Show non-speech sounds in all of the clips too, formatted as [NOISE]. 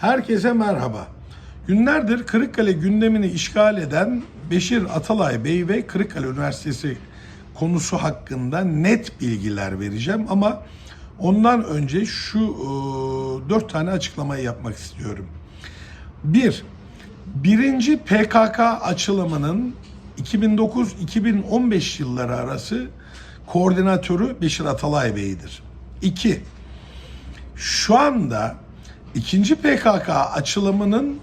Herkese merhaba. Günlerdir Kırıkkale gündemini işgal eden Beşir Atalay Bey ve Kırıkkale Üniversitesi konusu hakkında net bilgiler vereceğim ama ondan önce şu e, dört tane açıklamayı yapmak istiyorum. Bir, birinci PKK açılımının 2009-2015 yılları arası koordinatörü Beşir Atalay Bey'dir. İki, şu anda ikinci PKK açılımının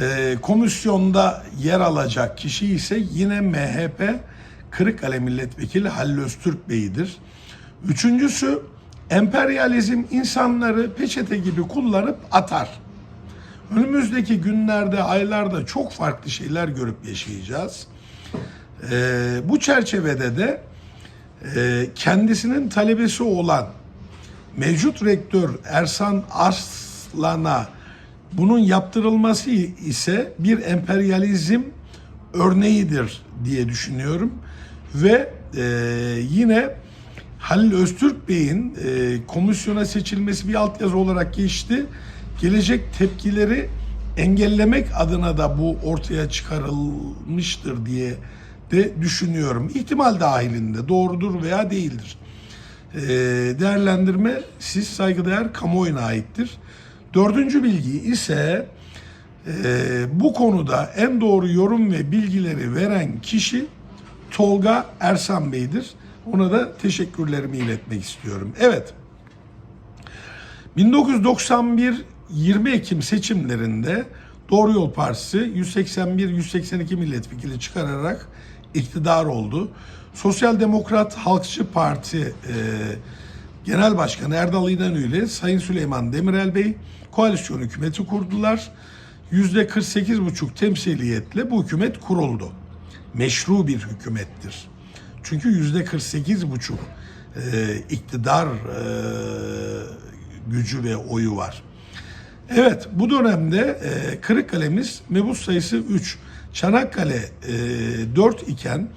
e, komisyonda yer alacak kişi ise yine MHP Kırıkkale Milletvekili Halil Öztürk Bey'dir. Üçüncüsü emperyalizm insanları peçete gibi kullanıp atar. Önümüzdeki günlerde, aylarda çok farklı şeyler görüp yaşayacağız. E, bu çerçevede de e, kendisinin talebesi olan mevcut rektör Ersan Arslan'a bunun yaptırılması ise bir emperyalizm örneğidir diye düşünüyorum. Ve e, yine Halil Öztürk Bey'in e, komisyona seçilmesi bir altyazı olarak geçti. Gelecek tepkileri engellemek adına da bu ortaya çıkarılmıştır diye de düşünüyorum. İhtimal dahilinde doğrudur veya değildir. Ee, değerlendirme siz saygıdeğer kamuoyuna aittir. Dördüncü bilgi ise e, bu konuda en doğru yorum ve bilgileri veren kişi Tolga Ersan Bey'dir. Ona da teşekkürlerimi iletmek istiyorum. Evet. 1991 20 Ekim seçimlerinde Doğru Yol Partisi 181-182 milletvekili çıkararak iktidar oldu. Sosyal Demokrat Halkçı Parti e, Genel Başkanı Erdal İnanı ile Sayın Süleyman Demirel Bey koalisyon hükümeti kurdular. %48,5 temsiliyetle bu hükümet kuruldu. Meşru bir hükümettir. Çünkü %48,5 e, iktidar e, gücü ve oyu var. Evet bu dönemde e, Kırıkkale'miz mebus sayısı 3. Çanakkale e, 4 iken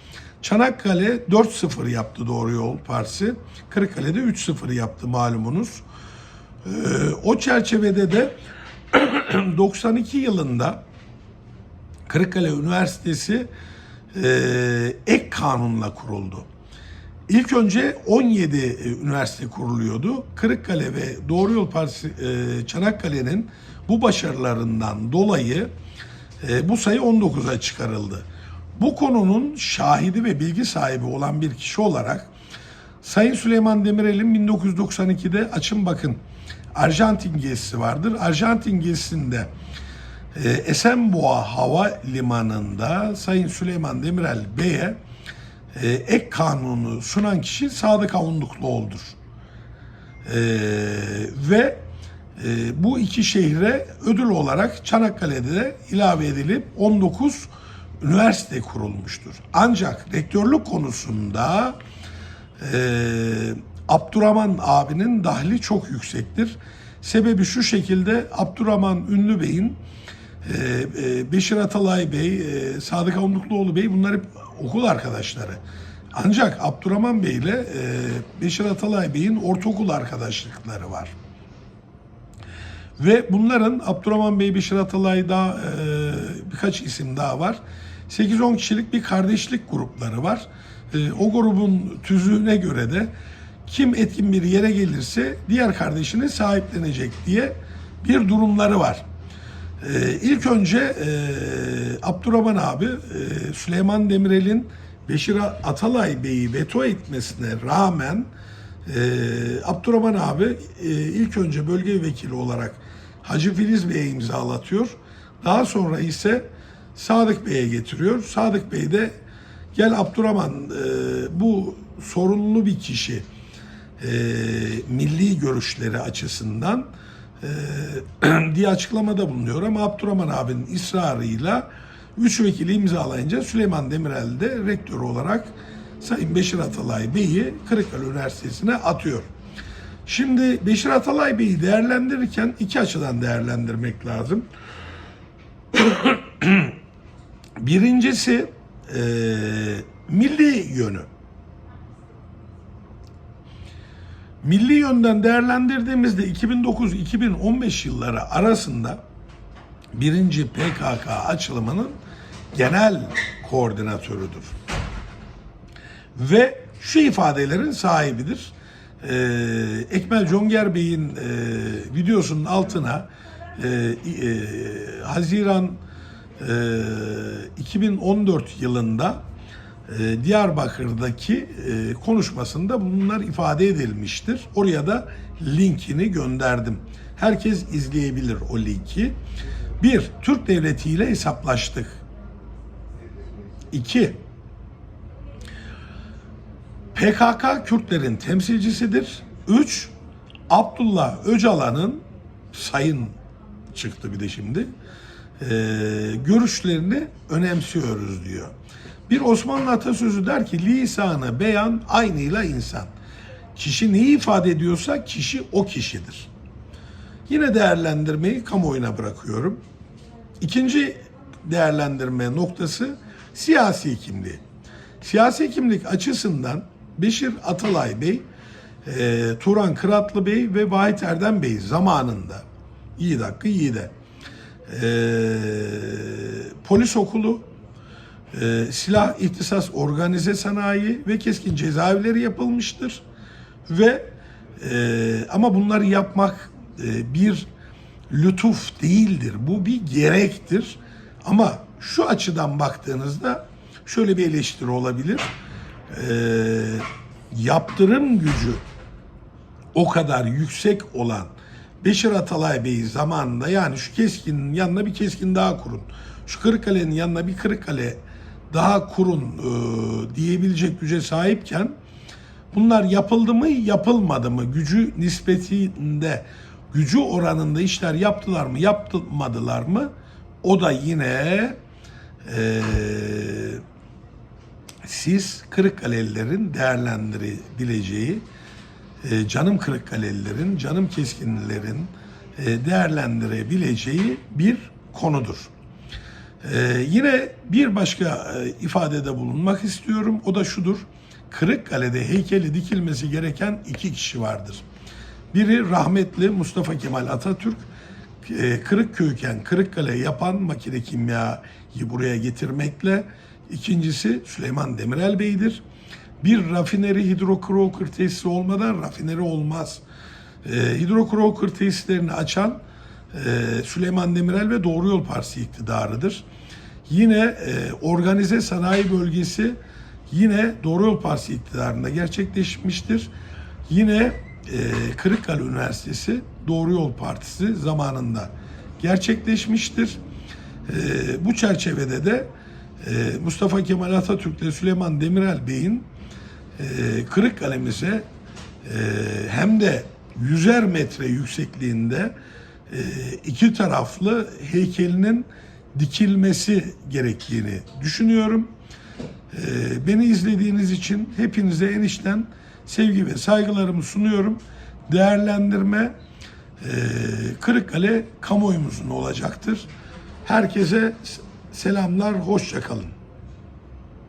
Çanakkale 4-0 yaptı Doğru Yol Partisi. Kırıkkale'de 3-0 yaptı malumunuz. E, o çerçevede de [CLEARS THROAT] 92 yılında Kırıkkale Üniversitesi e, ek kanunla kuruldu. İlk önce 17 e, üniversite kuruluyordu. Kırıkkale ve Doğru Yol Partisi e, Çanakkale'nin bu başarılarından dolayı e, bu sayı 19'a çıkarıldı. Bu konunun şahidi ve bilgi sahibi olan bir kişi olarak Sayın Süleyman Demirel'in 1992'de açın bakın Arjantin gezisi vardır. Arjantin gezisinde e, Esenboğa Hava Limanı'nda Sayın Süleyman Demirel Bey'e e, ek kanunu sunan kişi Sadık Avundukluoğlu'dur. E, ve e, bu iki şehre ödül olarak Çanakkale'de de ilave edilip 19 üniversite kurulmuştur. Ancak rektörlük konusunda e, Abdurrahman abinin dahli çok yüksektir. Sebebi şu şekilde Abdurrahman Ünlü Bey'in e, e, Beşir Atalay Bey, e, Sadık Avundukluoğlu Bey bunlar hep okul arkadaşları. Ancak Abdurrahman Bey ile e, Beşir Atalay Bey'in ortaokul arkadaşlıkları var. Ve bunların Abdurrahman Bey, Beşir Atalay daha e, birkaç isim daha var. 8-10 kişilik bir kardeşlik grupları var. E, o grubun tüzüğüne göre de kim etkin bir yere gelirse diğer kardeşini sahiplenecek diye bir durumları var. Ee, ilk önce e, Abdurrahman abi e, Süleyman Demirel'in Beşir Atalay Bey'i veto etmesine rağmen e, Abdurrahman abi e, ilk önce bölge vekili olarak Hacı Filiz Bey'e imzalatıyor. Daha sonra ise Sadık Bey'e getiriyor. Sadık Bey de gel Abdurrahman e, bu sorunlu bir kişi e, milli görüşleri açısından e, [CLEARS THROAT] diye açıklamada bulunuyor ama Abdurrahman abinin ısrarıyla üç vekili imzalayınca Süleyman Demirel de rektör olarak Sayın Beşir Atalay Bey'i Kırıkkale Üniversitesi'ne atıyor. Şimdi Beşir Atalay Bey'i değerlendirirken iki açıdan değerlendirmek lazım. [CLEARS THROAT] Birincisi e, milli yönü. Milli yönden değerlendirdiğimizde 2009-2015 yılları arasında birinci PKK açılımının genel koordinatörüdür. Ve şu ifadelerin sahibidir. Ee, Ekmel Conger Bey'in e, videosunun altına e, e, Haziran 2014 yılında e, Diyarbakır'daki e, konuşmasında bunlar ifade edilmiştir. Oraya da linkini gönderdim. Herkes izleyebilir o linki. Bir, Türk Devleti ile hesaplaştık. İki, PKK Kürtlerin temsilcisidir. Üç, Abdullah Öcalan'ın sayın çıktı bir de şimdi e, görüşlerini önemsiyoruz diyor. Bir Osmanlı atasözü der ki lisanı beyan aynıyla insan. Kişi neyi ifade ediyorsa kişi o kişidir. Yine değerlendirmeyi kamuoyuna bırakıyorum. İkinci değerlendirme noktası siyasi kimliği. Siyasi kimlik açısından Beşir Atalay Bey, e, Turan Kıratlı Bey ve Vahit Erdem Bey zamanında iyi dakika iyi de e, polis okulu, e, silah ihtisas organize sanayi ve keskin cezaevleri yapılmıştır. Ve e, ama bunları yapmak e, bir lütuf değildir. Bu bir gerektir. Ama şu açıdan baktığınızda şöyle bir eleştiri olabilir. E, yaptırım gücü o kadar yüksek olan Beşir Atalay Bey zamanında yani şu keskinin yanına bir keskin daha kurun. Şu Kırıkkale'nin yanına bir Kırıkkale daha kurun e, diyebilecek güce sahipken bunlar yapıldı mı yapılmadı mı gücü nispetinde gücü oranında işler yaptılar mı yapmadılar mı o da yine e, siz Kırıkkalelilerin değerlendirebileceği e, canım Kırıkkalelilerin, canım Keskinlilerin e, değerlendirebileceği bir konudur. E, yine bir başka e, ifadede bulunmak istiyorum. O da şudur. Kırıkkale'de heykeli dikilmesi gereken iki kişi vardır. Biri rahmetli Mustafa Kemal Atatürk, e, Kırıkköy'ken Kırıkkale yapan makine kimyayı buraya getirmekle. İkincisi Süleyman Demirel Bey'dir. Bir rafineri hidrokroker tesisi olmadan rafineri olmaz. E, hidrokroker tesislerini açan e, Süleyman Demirel ve Doğru Yol Partisi iktidarıdır. Yine e, organize sanayi bölgesi yine Doğru Yol Partisi iktidarında gerçekleşmiştir. Yine e, Kırıkkale Üniversitesi Doğru Yol Partisi zamanında gerçekleşmiştir. E, bu çerçevede de e, Mustafa Kemal Atatürk ile Süleyman Demirel Bey'in e, Kırıkkale'mize e, hem de yüzer metre yüksekliğinde e, iki taraflı heykelinin dikilmesi gerektiğini düşünüyorum. E, beni izlediğiniz için hepinize enişten sevgi ve saygılarımı sunuyorum. Değerlendirme e, Kırıkkale kamuoyumuzun olacaktır. Herkese selamlar, hoşça kalın.